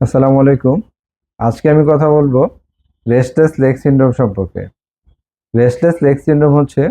আসসালামু আলাইকুম। আজকে আমি কথা বলব রেস্টলেস লেগ সিন্ড্রোম সম্পর্কে। রেস্টলেস লেগ সিন্ড্রোম হচ্ছে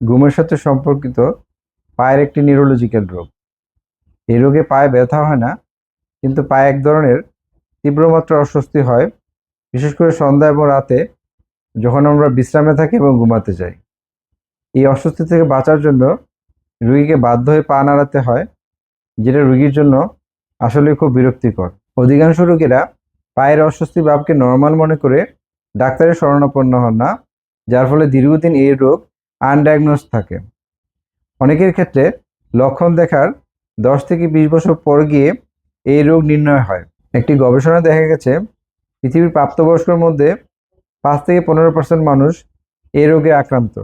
ঘুমের সাথে সম্পর্কিত পায়ের একটি নিউরোলজিক্যাল রোগ। এই রোগে পায়ে ব্যথা হয় না, কিন্তু পায়ে এক ধরনের তীব্র মাত্রার অস্বস্তি হয়, বিশেষ করে সন্ধ্যা এবং রাতে যখন আমরা বিশ্রামে থাকি এবং ঘুমাতে যাই। এই অস্বস্তি থেকে বাঁচার জন্য রুগীকে বাধ্য হয়ে পা নাড়াতে হয়, যেটা রুগীর জন্য আসলে খুব বিরক্তিকর। অধিকাংশ রোগীরা পায়ের অস্বস্তি ভাবকে নর্মাল মনে করে ডাক্তারের শরণাপন্ন হন না, যার ফলে দীর্ঘদিন এই রোগ আনডায়াগনোজ থাকে। অনেকের ক্ষেত্রে লক্ষণ দেখার দশ থেকে বিশ বছর পর গিয়ে এই রোগ নির্ণয় হয়। একটি গবেষণা দেখা গেছে, পৃথিবীর প্রাপ্তবয়স্কর মধ্যে পাঁচ থেকে পনেরো পার্সেন্ট মানুষ এই রোগে আক্রান্ত।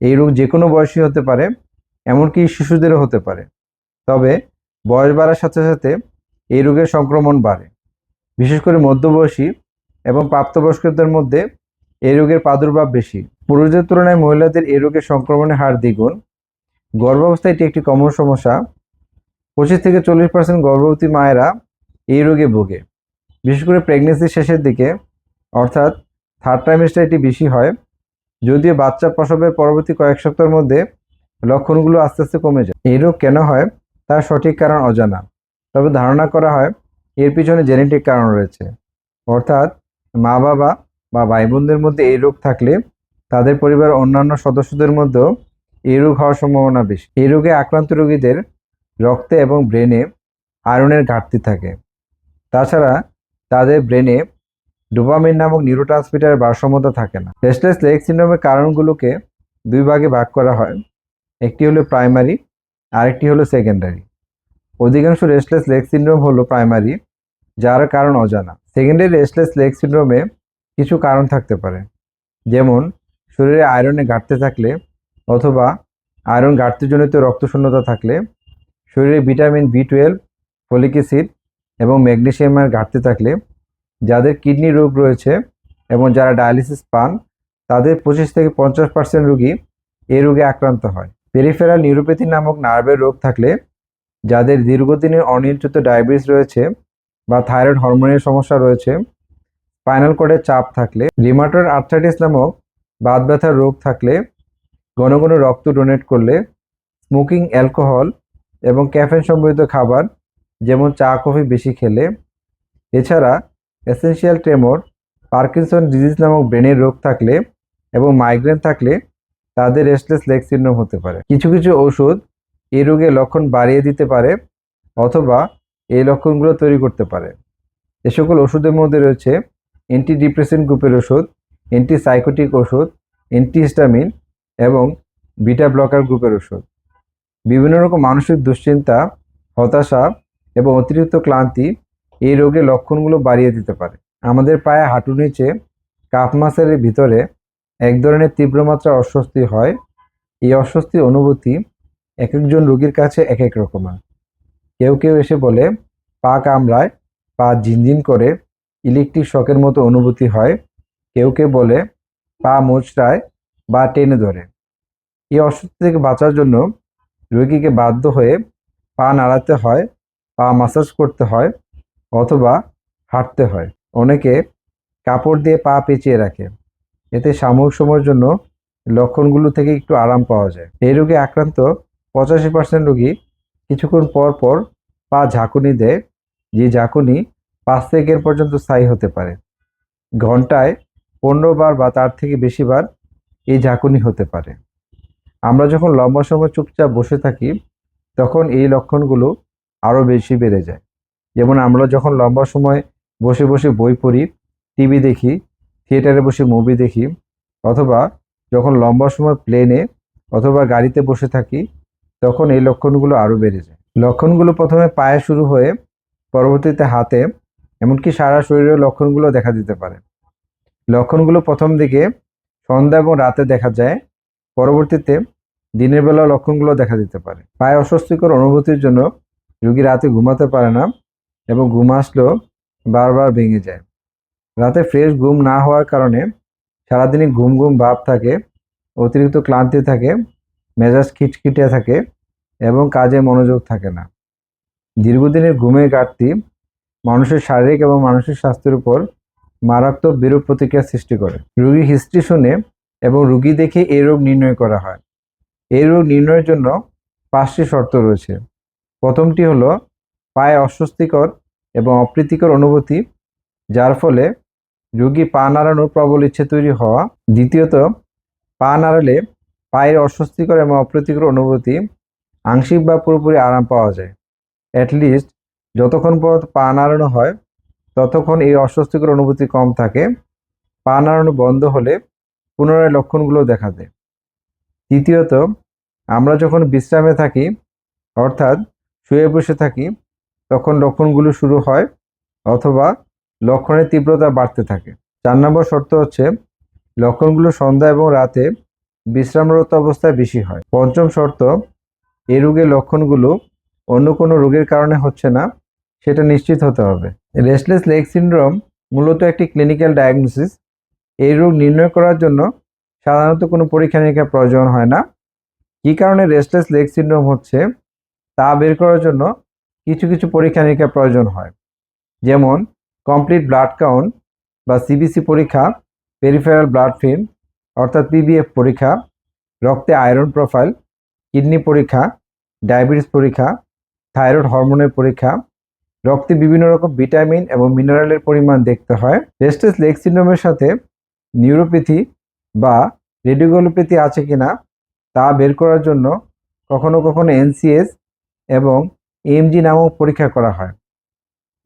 এই রোগ যে কোনো বয়সী হতে পারে, এমনকি শিশুদেরও হতে পারে। তবে বয়স বাড়ার সাথে সাথে এই রোগের সংক্রমণ বাড়ে। বিশেষ করে মধ্যবয়সী এবং প্রাপ্তবয়স্কদের মধ্যে এই রোগের প্রাদুর্ভাব বেশি। পুরুষদের তুলনায় মহিলাদের এই রোগের সংক্রমণের হার দ্বিগুণ। গর্ভাবস্থায় এটি একটি কমন সমস্যা। পঁচিশ থেকে চল্লিশ পার্সেন্ট গর্ভবতী মায়েরা এই রোগে ভোগে। বিশেষ করে প্রেগনেন্সির শেষের দিকে, অর্থাৎ থার্ড ট্রাইমেস্টার এটি বেশি হয়। যদিও বাচ্চা প্রসবের পরবর্তী কয়েক সপ্তাহের মধ্যে লক্ষণগুলো আস্তে আস্তে কমে যায়। এই রোগ কেন হয়, তার সঠিক কারণ অজানা। তবে ধারণা করা হয় এর পিছনে জেনেটিক কারণ রয়েছে। অর্থাৎ মা বাবা বা ভাই বোনদের মধ্যে এই রোগ থাকলে তাদের পরিবারের অন্যান্য সদস্যদের মধ্যেও এই রোগ হওয়ার সম্ভাবনা বেশি। এই রোগে আক্রান্ত রোগীদের রক্তে এবং ব্রেনে আয়রনের ঘাটতি থাকে। তাছাড়া তাদের ব্রেনে ডোপামিন নামক নিউরোট্রান্সমিটারের ভারসাম্যতা থাকে না। রেস্টলেস লেগ সিন্ড্রোমের কারণগুলোকে দুই ভাগে ভাগ করা হয়। একটি হলো প্রাইমারি, আরেকটি হলো সেকেন্ডারি। অধিকাংশ রেস্টলেস লেগ সিন্ড্রোম হলো প্রাইমারি যার কারণ অজানা। সেকেন্ডারি রেস্টলেস লেগ সিন্ড্রোমে কিছু কারণ থাকতে পারে। যেমন, শরীরে আয়রনে ঘাটতে থাকলে অথবা আয়রন ঘাটতিজনিত রক্তশূন্যতা থাকলে শরীরে vitamin B twelve folic acid এবং ম্যাগনেসিয়ামের ঘাটতি থাকলে যাদের কিডনি রোগ রয়েছে এবং যারা ডায়ালিসিস পান, তাদের পঁচিশ থেকে পঞ্চাশ পার্সেন্ট রোগী এই রোগে আক্রান্ত হয়। পেরিফেরাল নিউরোপ্যাথি নামক নার্ভের রোগ থাকলে যাদের দীর্ঘদিনের অনিয়ন্ত্রিত ডায়াবেটিস রয়েছে বা থাইরয়েড হরমোনের সমস্যা রয়েছে, স্পাইনাল কর্ডের চাপ থাকলে রিমাটয়েড আর্থ্রাইটিস নামক বাত ব্যথার রোগ থাকলে, ঘন ঘন রক্ত ডোনেট করলে, স্মোকিং অ্যালকোহল এবং ক্যাফেন সমৃদ্ধ খাবার যেমন চা, কফি বেশি খেলে। এছাড়া এসেনশিয়াল ট্রেমর, পার্কিনসন ডিজিজ নামক ব্রেনের রোগ থাকলে এবং মাইগ্রেন থাকলে তাদের রেস্টলেস লেগ সিন্ড্রোম হতে পারে। কিছু কিছু ওষুধ এই রোগের লক্ষণ বাড়িয়ে দিতে পারে অথবা এই লক্ষণগুলো তৈরি করতে পারে। এ সকল ওষুধের মধ্যে রয়েছে অ্যান্টি ডিপ্রেসেন্ট গ্রুপের ওষুধ অ্যান্টি সাইকোটিক ওষুধ অ্যান্টিহিস্টামিন এবং বিটা ব্লকার গ্রুপের ওষুধ। বিভিন্ন রকম মানসিক দুশ্চিন্তা, হতাশা এবং অতিরিক্ত ক্লান্তি এই রোগের লক্ষণগুলো বাড়িয়ে দিতে পারে। আমাদের পায়ে হাঁটু নিচে কাফ মাসেলের ভিতরে এক ধরনের তীব্র মাত্রার অস্বস্তি হয়। এই অস্বস্তি অনুভূতি এক একজন রোগীর কাছে এক এক রকমের। কেউ কেউ এসে বলে, পা কামড়ায়, পা ঝিনঝিন করে, ইলেকট্রিক শকের মতো অনুভূতি হয়। কেউ কেউ বলে, পা মোচড়ায় বা টেনে ধরে। এই অসুস্থ থেকে বাঁচার জন্য রোগীকে বাধ্য হয়ে পা নাড়াতে হয়, পা মাসাজ করতে হয় অথবা হাঁটতে হয়। অনেকে কাপড় দিয়ে পা পেঁচিয়ে রাখে। এতে সাময়িক সময়ের জন্য লক্ষণগুলো থেকে একটু আরাম পাওয়া যায়। এই রোগে আক্রান্ত পঁচাশি পার্সেন্ট রোগী কিছুক্ষণ পর পর পা ঝাঁকুনি দেয়, যে ঝাঁকুনি পাঁচ সেকেন্ড পর্যন্ত স্থায়ী হতে পারে। ঘন্টায় পনেরো বার বা তার থেকে বেশি বার এই ঝাঁকুনি হতে পারে। আমরা যখন লম্বা সময় চুপচাপ বসে থাকি, তখন এই লক্ষণগুলো আরও বেশি বেড়ে যায়। যেমন আমরা যখন লম্বা সময় বসে বসে বই পড়ি, টিভি দেখি, থিয়েটারে বসে মুভি দেখি, অথবা যখন লম্বা সময় প্লেনে অথবা গাড়িতে বসে থাকি তখন এই লক্ষণগুলো আরও বেড়ে যায়। লক্ষণগুলো প্রথমে পায়ে শুরু হয়ে পরবর্তীতে হাতে, এমনকি সারা শরীরের লক্ষণগুলো দেখা দিতে পারে। লক্ষণগুলো প্রথম দিকে সন্ধ্যা এবং রাতে দেখা যায়, পরবর্তীতে দিনের বেলা লক্ষণগুলো দেখা দিতে পারে। পায়ে অস্বস্তিকর অনুভূতির জন্য রুগী রাতে ঘুমাতে পারে না এবং ঘুম আসলেও বারবার ভেঙে যায়। রাতে ফ্রেশ ঘুম না হওয়ার কারণে সারাদিনই ঘুম ঘুম ভাব থাকে, অতিরিক্ত ক্লান্তি থাকে মেজাজ খিটখিটে থাকে এবং কাজে মনোযোগ থাকে না। দীর্ঘদিনের ঘুমের ঘাটতি মানুষের শারীরিক এবং মানসিক স্বাস্থ্যের উপর মারাত্মক বিরূপ প্রতিক্রিয়া সৃষ্টি করে। রোগীর হিস্ট্রি শুনে এবং রোগী দেখে এই রোগ নির্ণয় করা হয়। এই রোগ নির্ণয়ের জন্য পাঁচটি শর্ত রয়েছে। প্রথমটি হলো পায়ে অস্বস্তিকর এবং অপ্রীতিকর অনুভূতি, যার ফলে রোগী পা নাড়ানোর প্রবল ইচ্ছে তৈরি হওয়া। দ্বিতীয়ত, পা নাড়ালে পায়ের অস্বস্তিকর এবং অপ্রীতিকর অনুভূতি আংশিক বা পুরোপুরি আরাম পাওয়া যায়। অ্যাটলিস্ট যতক্ষণ পর্যন্ত পা নাড়ানো হয়, ততক্ষণ এই অস্বস্তিকর অনুভূতি কম থাকে। পা নাড়ানো বন্ধ হলে পুনরায় লক্ষণগুলো দেখা দেয়। তৃতীয়ত আমরা যখন বিশ্রামে থাকি, অর্থাৎ শুয়ে বসে থাকি, তখন লক্ষণগুলো শুরু হয় অথবা লক্ষণের তীব্রতা বাড়তে থাকে। চার নম্বর শর্ত হচ্ছে, লক্ষণগুলো সন্ধ্যা এবং রাতে বিশ্রামরত অবস্থায় বেশি হয়। পঞ্চম শর্ত এই রোগের লক্ষণগুলো অন্য কোনো রোগের কারণে হচ্ছে না, সেটা নিশ্চিত হতে হবে। রেস্টলেস লেগ সিন্ড্রোম মূলত একটি ক্লিনিক্যাল ডায়াগনোসিস এই রোগ নির্ণয় করার জন্য সাধারণত কোনো পরীক্ষা নিরীক্ষার প্রয়োজন হয় না। কী কারণে রেস্টলেস লেগ সিন্ড্রোম হচ্ছে, তা বের করার জন্য কিছু কিছু পরীক্ষা নিরীক্ষার প্রয়োজন হয়। যেমন কমপ্লিট ব্লাড কাউন্ট বা সিবিসি পরীক্ষা পেরিফেরাল ব্লাড ফিল্ম অর্থাৎ পিবিএফ পরীক্ষা, রক্তে আয়রন প্রোফাইল কিডনি পরীক্ষা ডায়াবেটিস পরীক্ষা থাইরয়েড হরমোনের পরীক্ষা, রক্তে বিভিন্ন রকম ভিটামিন এবং মিনারেলের পরিমাণ দেখতে হয়। রেস্টেস লেগ সিন্ড্রোমের সাথে নিউরোপ্যাথি বা রেডিওগ্যালোপ্যাথি আছে কিনা তা বের করার জন্য কখনো কখনো এনসিএস এবং এমজি নামক পরীক্ষা করা হয়।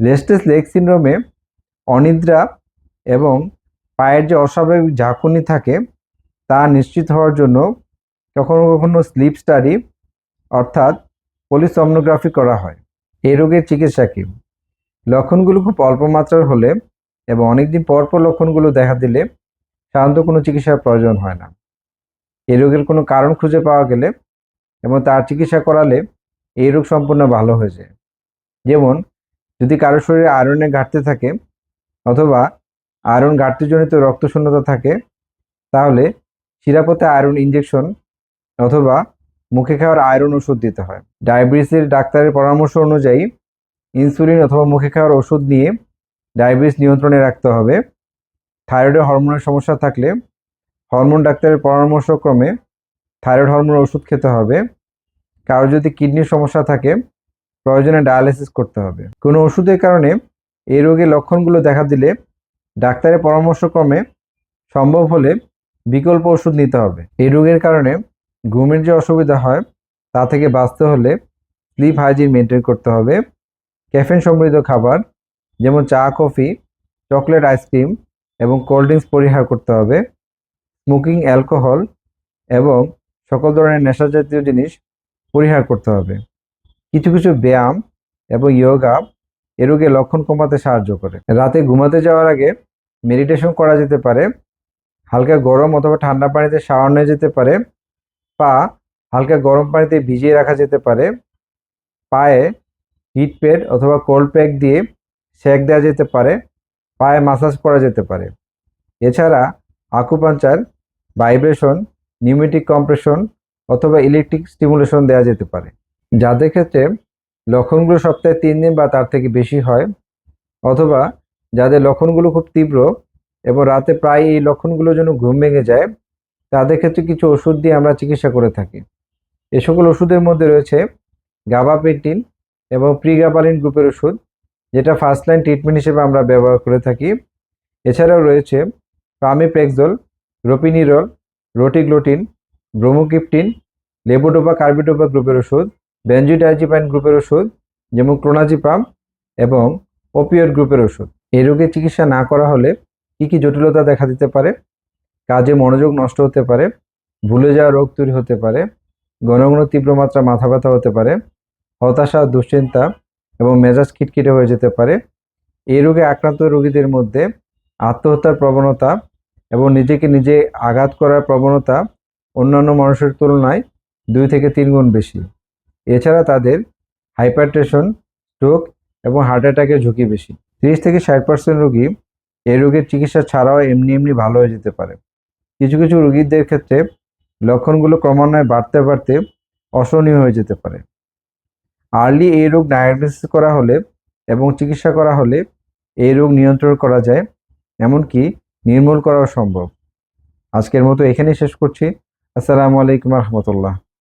রেস্টেস লেগ সিন্ড্রোমে অনিদ্রা এবং পায়ের যে অস্বাভাবিক ঝাঁকুনি থাকে তা নিশ্চিত হওয়ার জন্য কখনো কখনো স্লিপ স্টাডি অর্থাৎ পলিসমনোগ্রাফি করা হয়। এই রোগের চিকিৎসা কী? লক্ষণগুলো খুব অল্প মাত্রার হলে এবং অনেকদিন পর পর লক্ষণগুলো দেখা দিলে সাধারণত কোনো চিকিৎসার প্রয়োজন হয় না। এই রোগের কোনো কারণ খুঁজে পাওয়া গেলে এবং তার চিকিৎসা করালে এই রোগ সম্পূর্ণ ভালো হয়ে যায়। যেমন, যদি কারও শরীরে আয়রনের ঘাটতি থাকে অথবা আয়রন ঘাটতিজনিত রক্তশূন্যতা থাকে, তাহলে শিরাপথে আয়রন ইঞ্জেকশন অথবা মুখে খাওয়ার আয়রন ওষুধ দিতে হয়। ডায়াবেটিসের ডাক্তারের পরামর্শ অনুযায়ী ইনসুলিন অথবা মুখে খাওয়ার ওষুধ নিয়ে ডায়াবেটিস নিয়ন্ত্রণে রাখতে হবে। থাইরয়েডের হরমোনের সমস্যা থাকলে হরমোন ডাক্তারের পরামর্শক্রমে থাইরয়েড হরমোনের ওষুধ খেতে হবে। কারও যদি কিডনির সমস্যা থাকে প্রয়োজনে ডায়ালিসিস করতে হবে। কোনো ওষুধের কারণে এই রোগের লক্ষণগুলো দেখা দিলে ডাক্তারের পরামর্শক্রমে সম্ভব হলে বিকল্প ওষুধ নিতে হবে। এই রোগের কারণে ঘুমের যে অসুবিধা হয়, তা থেকে বাঁচতে হলে স্লিপ হাইজিন মেনটেন করতে হবে। ক্যাফেন সমৃদ্ধ খাবার, যেমন চা, কফি চকলেট আইসক্রিম এবং কোল্ড ড্রিঙ্কস পরিহার করতে হবে। স্মোকিং অ্যালকোহল এবং সকল ধরনের নেশা জাতীয় জিনিস পরিহার করতে হবে। কিছু কিছু ব্যায়াম এবং ইয়োগা এ রোগের লক্ষণ কমাতে সাহায্য করে। রাতে ঘুমাতে যাওয়ার আগে মেডিটেশন করা যেতে পারে। হালকা গরম অথবা ঠান্ডা পানিতে নেওয়া যেতে পারে। পা হালকা গরম পানিতে ভিজিয়ে রাখা যেতে পারে। পায়ে হিট প্যাড অথবা কোল্ড প্যাক দিয়ে সেক দেওয়া যেতে পারে। পায়ে মাসাজ করা যেতে পারে। এছাড়া আকুপাঞ্চার ভাইব্রেশন নিউমেটিক কম্প্রেশন অথবা ইলেকট্রিক স্টিমুলেশন দেওয়া যেতে পারে। যাদের ক্ষেত্রে লক্ষণগুলো সপ্তাহে তিন দিন বা তার থেকে বেশি হয়, অথবা যাদের লক্ষণগুলো খুব তীব্র এবং রাতে প্রায় এই লক্ষণগুলো যেন ঘুম ভেঙে যায়, তাদের ক্ষেত্রে কিছু ওষুধ দিয়ে আমরা চিকিৎসা করে থাকি। এ সকল ওষুধের মধ্যে রয়েছে গাবাপেন্টিন এবং প্রিগাবালিন গ্রুপের ওষুধ, যেটা ফার্স্ট লাইন ট্রিটমেন্ট হিসেবে আমরা ব্যবহার করে থাকি। এছাড়াও রয়েছে পামিপ্রেক্সল রোপিনিরল, রোটিগ্লোটিন, ব্রোমোকিপটিন লেবোডোপা কার্বিডোপা গ্রুপের ওষুধ বেঞ্জিডাইজিপাইন গ্রুপের ওষুধ, যেমন ক্লোনাজিপাম এবং ওপিওড গ্রুপের ওষুধ। এই রোগের চিকিৎসা না করা হলে কী কী জটিলতা দেখা দিতে পারে? কাজে মনোযোগ নষ্ট হতে পারে, ভুলে যাওয়া রোগ তৈরি হতে পারে ঘন ঘন তীব্র মাত্রা মাথা ব্যথা হতে পারে, হতাশা, দুশ্চিন্তা এবং মেজাজ খিটখিটে হয়ে যেতে পারে। এই রোগে আক্রান্ত রোগীদের মধ্যে আত্মহত্যার প্রবণতা এবং নিজেকে নিজে আঘাত করার প্রবণতা অন্যান্য মানুষের তুলনায় দুই থেকে তিন গুণ বেশি। এছাড়া তাদের হাইপারটেশন স্ট্রোক এবং হার্ট অ্যাটাকের ঝুঁকি বেশি। তিরিশ থেকে ষাট পার্সেন্ট রোগী এই রোগের চিকিৎসা ছাড়াও এমনি এমনি ভালো হয়ে যেতে পারে। কিছু কিছু রোগীদের ক্ষেত্রে লক্ষণগুলো ক্রমান্বয়ে বাড়তে বাড়তে অসহনীয় হয়ে যেতে পারে। আর্লি এই রোগ ডায়াগনোসিস করা হলে এবং চিকিৎসা করা হলে এই রোগ নিয়ন্ত্রণ করা যায়, এমনকি নির্মূল করাও সম্ভব। আজকের মতো এখানেই শেষ করছি। আসসালামু আলাইকুম রহমতুল্লাহ।